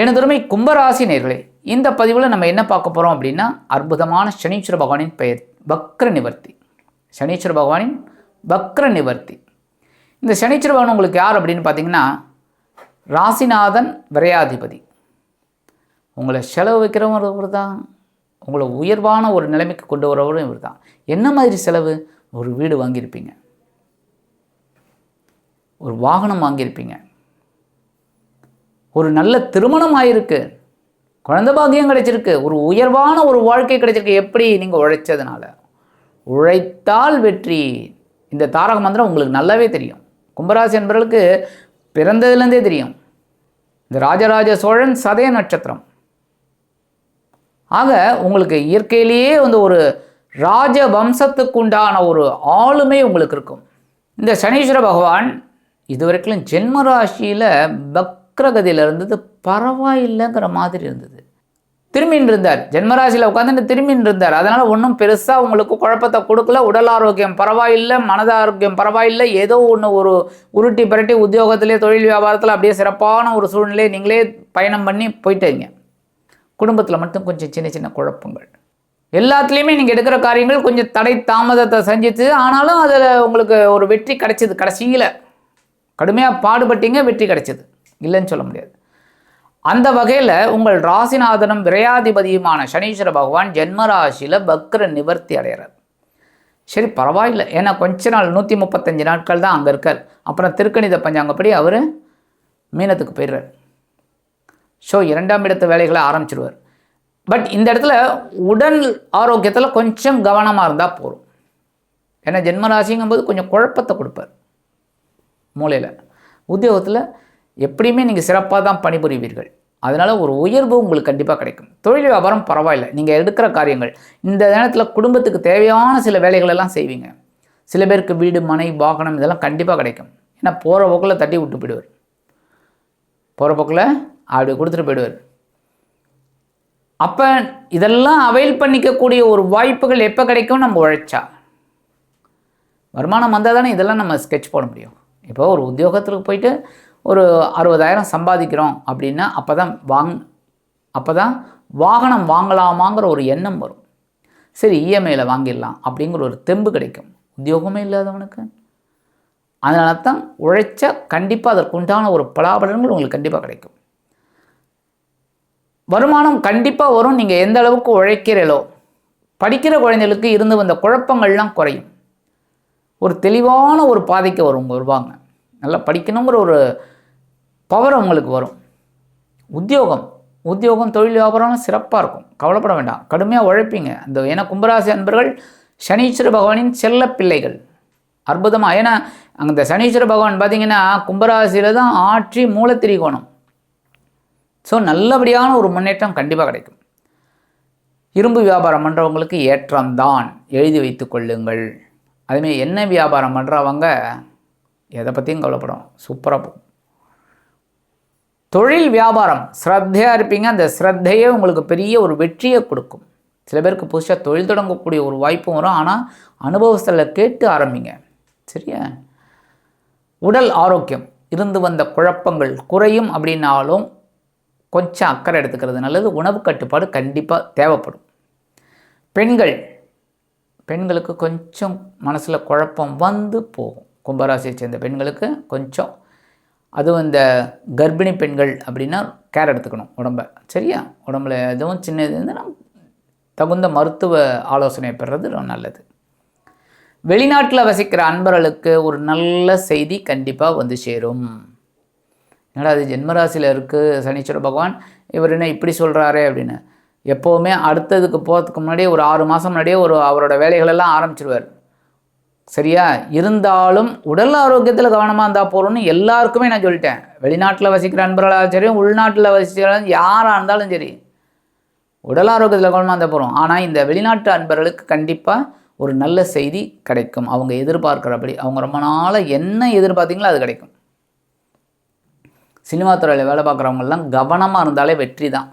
எனதுரிமை கும்பராசி நேர்களே இந்த பதிவில் நம்ம என்ன பார்க்க போகிறோம் அப்படின்னா அற்புதமான சனீஸ்வர பகவானின் பெயர் வக்ர நிவர்த்தி. சனீஸ்வர பகவானின் வக்ர நிவர்த்தி. இந்த சனீஸ்வர பகவான் உங்களுக்கு யார் அப்படின்னு பார்த்தீங்கன்னா ராசிநாதன் விரையாதிபதி. உங்களை செலவு வைக்கிறவரும் இவர் தான் உங்களை உயர்வான ஒரு நிலைமைக்கு கொண்டு வரவரும் இவர் தான் என்ன மாதிரி செலவு? ஒரு வீடு வாங்கியிருப்பீங்க. ஒரு வாகனம் வாங்கியிருப்பீங்க. ஒரு நல்ல திருமணம் ஆயிருக்கு குழந்தை பாக்கியம் கிடைச்சிருக்கு. ஒரு உயர்வான ஒரு வாழ்க்கை கிடைச்சிருக்கு. எப்படி நீங்கள் உழைச்சதுனால? உழைத்தால் வெற்றி. இந்த தாரக மந்திரம் உங்களுக்கு நல்லாவே தெரியும். கும்பராசி என்பவர்களுக்கு பிறந்ததுலேருந்தே தெரியும். இந்த ராஜராஜ சோழன் சதய நட்சத்திரம். ஆக உங்களுக்கு இயற்கையிலேயே வந்து ஒரு ராஜ வம்சத்துக்கு உண்டான ஒரு ஆளுமை உங்களுக்கு இருக்கும். இந்த சனீஸ்வர பகவான் இதுவரைக்கும் ஜென்ம ராசியில் வக்ரகதியில் இருந்தது பரவாயில்லைங்கிற மாதிரி இருந்தது. திரும்பின்னு இருந்தார் ஜென்மராசியில் உட்காந்துட்டு திரும்பின்னு இருந்தார் அதனால் ஒன்றும் பெருசாக உங்களுக்கு குழப்பத்தை கொடுக்கல. உடல் ஆரோக்கியம் பரவாயில்லை மனத ஆரோக்கியம் பரவாயில்லை. ஏதோ ஒன்று ஒரு உருட்டி பரட்டி உத்தியோகத்திலே தொழில் வியாபாரத்தில் அப்படியே சிறப்பான ஒரு சூழ்நிலையை நீங்களே பயணம் பண்ணி போயிட்டீங்க. குடும்பத்தில் மட்டும் கொஞ்சம் சின்ன சின்ன குழப்பங்கள். எல்லாத்துலேயுமே நீங்கள் எடுக்கிற காரியங்கள் கொஞ்சம் தடை தாமதத்தை செஞ்சுச்சு ஆனாலும் அதில் உங்களுக்கு ஒரு வெற்றி கிடைச்சிது. கடைசியில் கடுமையாக பாடுபட்டீங்க வெற்றி கிடைச்சிது. இல்லைன்னு சொல்ல முடியாது. அந்த வகையில் உங்கள் ராசிநாதனும் விரையாதிபதியுமான சனீஸ்வர பகவான் ஜென்மராசியில் பக்ர நிவர்த்தி அடைகிறார். சரி பரவாயில்லை. ஏன்னா கொஞ்ச நாள் நூற்றி முப்பத்தஞ்சு நாட்கள் தான் அங்கே இருக்கார். அப்புறம் திருக்கணித பஞ்சாங்கப்படி அவர் மீனத்துக்கு போயிடுறார். ஸோ இரண்டாம் இடத்து வேலைகளை ஆரம்பிச்சிடுவார் பட் இந்த இடத்துல உடல் ஆரோக்கியத்தில் கொஞ்சம் கவனமாக இருந்தால் போதும். ஏன்னா ஜென்மராசிங்கும்போது கொஞ்சம் குழப்பத்தை கொடுப்பார். மூளையில். உத்தியோகத்தில் எப்படியுமே நீங்கள் சிறப்பாக தான் பணிபுரிவீர்கள். அதனால் ஒரு உயர்வு உங்களுக்கு கண்டிப்பாக கிடைக்கும். தொழில் வியாபாரம் பரவாயில்ல. நீங்கள் எடுக்கிற காரியங்கள் இந்த நேரத்தில் குடும்பத்துக்கு தேவையான சில வேலைகளெல்லாம் செய்வீங்க. சில பேருக்கு வீடு மனை வாகனம் இதெல்லாம் கண்டிப்பாக கிடைக்கும். ஏன்னா போகிற போக்கில் தட்டி விட்டு போயிடுவார். போகிற போக்கில் அப்படி கொடுத்துட்டு போயிடுவார். அப்போ இதெல்லாம் அவைல் பண்ணிக்கக்கூடிய ஒரு வாய்ப்புகள் எப்போ கிடைக்கும்? நம்ம உழைச்சா. வருமானம் வந்தால் தானே இதெல்லாம் நம்ம ஸ்கெட்ச் போட முடியும். இப்போ ஒரு உத்தியோகத்துக்கு போயிட்டு ஒரு அறுபதாயிரம் சம்பாதிக்கிறோம் அப்படின்னா அப்போ தான் வாங் அப்போ தான் வாகனம் வாங்கலாமாங்கிற ஒரு எண்ணம் வரும். சரி இஎம்ஐயில் வாங்கிடலாம் அப்படிங்கிற ஒரு தெம்பு கிடைக்கும். உத்தியோகமே இல்லாதவனுக்கு. அதனால தான் உழைச்சா கண்டிப்பாக அதற்குண்டான ஒரு பலாபலன்கள் உங்களுக்கு கண்டிப்பாக கிடைக்கும். வருமானம் கண்டிப்பாக வரும். நீங்கள் எந்த அளவுக்கு உழைக்கிறீர்களோ படிக்கிற குழந்தைகளுக்கு இருந்து வந்த குழப்பங்கள்லாம் குறையும். ஒரு தெளிவான ஒரு பாதைக்கு வரும் வருவாங்க. நல்லா படிக்கணுங்கிற ஒரு பவர் உங்களுக்கு வரும். உத்தியோகம். உத்தியோகம் தொழில் வியாபாரம் சிறப்பாக இருக்கும். கவலைப்பட வேண்டாம். கடுமையாக உழைப்பீங்க. அந்த ஏன்னா கும்பராசி அன்பர்கள் சனீஸ்வர பகவானின் செல்ல பிள்ளைகள். அற்புதமாக ஏன்னா அந்த சனீஸ்வர பகவான் பார்த்தீங்கன்னா கும்பராசியில் தான் ஆற்றி மூலத்திரிகோணம். ஸோ நல்லபடியான ஒரு முன்னேற்றம் கண்டிப்பாக கிடைக்கும். இரும்பு வியாபாரம் பண்ணுறவங்களுக்கு ஏற்றம்தான் எழுதி வைத்து கொள்ளுங்கள். அதுமாரி என்ன வியாபாரம் பண்ணுறவங்க எதை பற்றியும் கவலைப்படும் சூப்பராக போகும். தொழில் வியாபாரம் ஸ்ரத்தையாக இருப்பீங்க. அந்த ஸ்ரத்தையே உங்களுக்கு பெரிய ஒரு வெற்றியை கொடுக்கும். சில பேருக்கு புதுசாக தொழில் தொடங்கக்கூடிய ஒரு வாய்ப்பும் வரும். ஆனால் அனுபவத்தில் கேட்டு ஆரம்பிங்க. சரியா? உடல் ஆரோக்கியம் இருந்து வந்த குழப்பங்கள் குறையும் அப்படின்னாலும் கொஞ்சம் அக்கறை எடுத்துக்கிறது நல்லது. உணவு கட்டுப்பாடு கண்டிப்பாக தேவைப்படும். பெண்கள் பெண்களுக்கு கொஞ்சம் மனசில் குழப்பம் வந்து போகும். கும்பராசியை சேர்ந்த பெண்களுக்கு கொஞ்சம் அதுவும் இந்த கர்ப்பிணி பெண்கள் அப்படின்னா கேர் எடுத்துக்கணும் உடம்ப. சரியா? உடம்புல எதுவும் சின்ன இது இருந்தால் தகுந்த மருத்துவ ஆலோசனை பெறுறது ரொம்ப நல்லது. வெளிநாட்டில் வசிக்கிற அன்பர்களுக்கு ஒரு நல்ல செய்தி கண்டிப்பாக வந்து சேரும். என்னடா அது ஜென்மராசியில் இருக்குது சனீஸ்வர பகவான் இவர் என்ன இப்படி சொல்கிறாரே அப்படின்னு. எப்போவுமே அடுத்ததுக்கு போகிறதுக்கு முன்னாடியே ஒரு ஆறு மாதம் முன்னாடியே ஒரு அவரோட வேலைகளெல்லாம் ஆரம்பிச்சிருவார். சரியா? இருந்தாலும் உடல் ஆரோக்கியத்தில் கவனமாக இருந்தால் போகிறோம்னு எல்லாருக்குமே நான் சொல்லிட்டேன். வெளிநாட்டில் வசிக்கிற நண்பர்களாக சரி உள்நாட்டில் வசிக்கிற யாராக இருந்தாலும் சரி உடல் ஆரோக்கியத்தில் கவனமாக இருந்தால் போகிறோம் ஆனால் இந்த வெளிநாட்டு அன்பர்களுக்கு கண்டிப்பாக ஒரு நல்ல செய்தி கிடைக்கும். அவங்க எதிர்பார்க்குறபடி அவங்க ரொம்ப நாளாக என்ன எதிர்பார்த்தீங்களோ அது கிடைக்கும். சினிமா துறையில் வேலை பார்க்குறவங்கெல்லாம் கவனமாக இருந்தாலே வெற்றி தான்.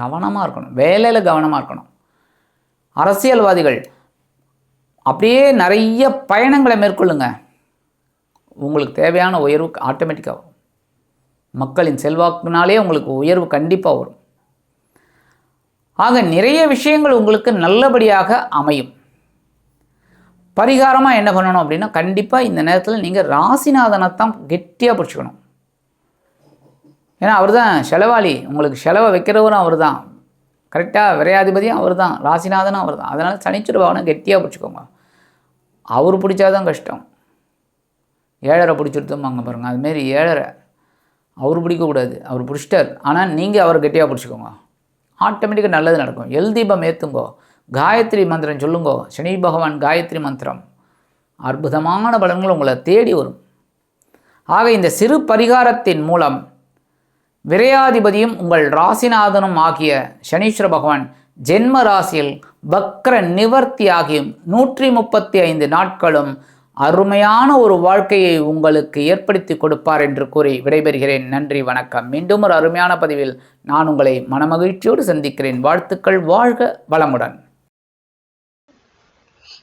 கவனமாக இருக்கணும். வேலையில் கவனமாக இருக்கணும். அரசியல்வாதிகள் அப்படியே நிறைய பயணங்களை மேற்கொள்ளுங்க. உங்களுக்கு தேவையான உயர்வு ஆட்டோமேட்டிக்காக வரும். மக்களின் செல்வாக்குனாலே உங்களுக்கு உயர்வு கண்டிப்பாக வரும். ஆக நிறைய விஷயங்கள் உங்களுக்கு நல்லபடியாக அமையும். பரிகாரமாக என்ன பண்ணணும் அப்படின்னா கண்டிப்பாக இந்த நேரத்தில் நீங்கள் ராசிநாதனை தான் கெட்டியாக பிடிச்சிக்கணும். ஏன்னா அவர் தான் செலவாளி. உங்களுக்கு செலவை வைக்கிறவரும் அவர் தான் கரெக்டாக விரையாதிபதியும் அவர் தான் ராசிநாதனும் அவர் தான் அதனால் சனிச்சுரு பவனை கெட்டியாக பிடிச்சிக்கோங்க. அவர் பிடிச்சாதான் கஷ்டம். ஏழரை பிடிச்சிருத்தோம்பாங்க பாருங்கள் அதுமாரி ஏழரை. அவர் பிடிக்கக்கூடாது அவர் பிடிச்சிட்டார். ஆனால் நீங்கள் அவர் கெட்டியாக பிடிச்சிக்கோங்க. ஆட்டோமேட்டிக்காக நல்லது நடக்கும். எல் தீபம் ஏற்றுங்கோ காயத்ரி மந்திரம் சொல்லுங்கோ. சனி பகவான் காயத்ரி மந்திரம். அற்புதமான பலன்கள் உங்களை தேடி வரும். ஆக இந்த சிறு பரிகாரத்தின் மூலம் விரையாதிபதியும் உங்கள் ராசிநாதனும் ஆகிய சனீஸ்வர பகவான் ஜென்ம ராசியில் வக்ர நிவர்த்தி ஆகியும் நூற்றி முப்பத்தி ஐந்து நாட்களும் அருமையான ஒரு வாழ்க்கையை உங்களுக்கு ஏற்படுத்தி கொடுப்பார் என்று கூறி விடைபெறுகிறேன். நன்றி வணக்கம். மீண்டும் ஒரு அருமையான பதிவில் நான் உங்களை மனமகிழ்ச்சியோடு சந்திக்கிறேன். வாழ்த்துக்கள் வாழ்க வளமுடன்.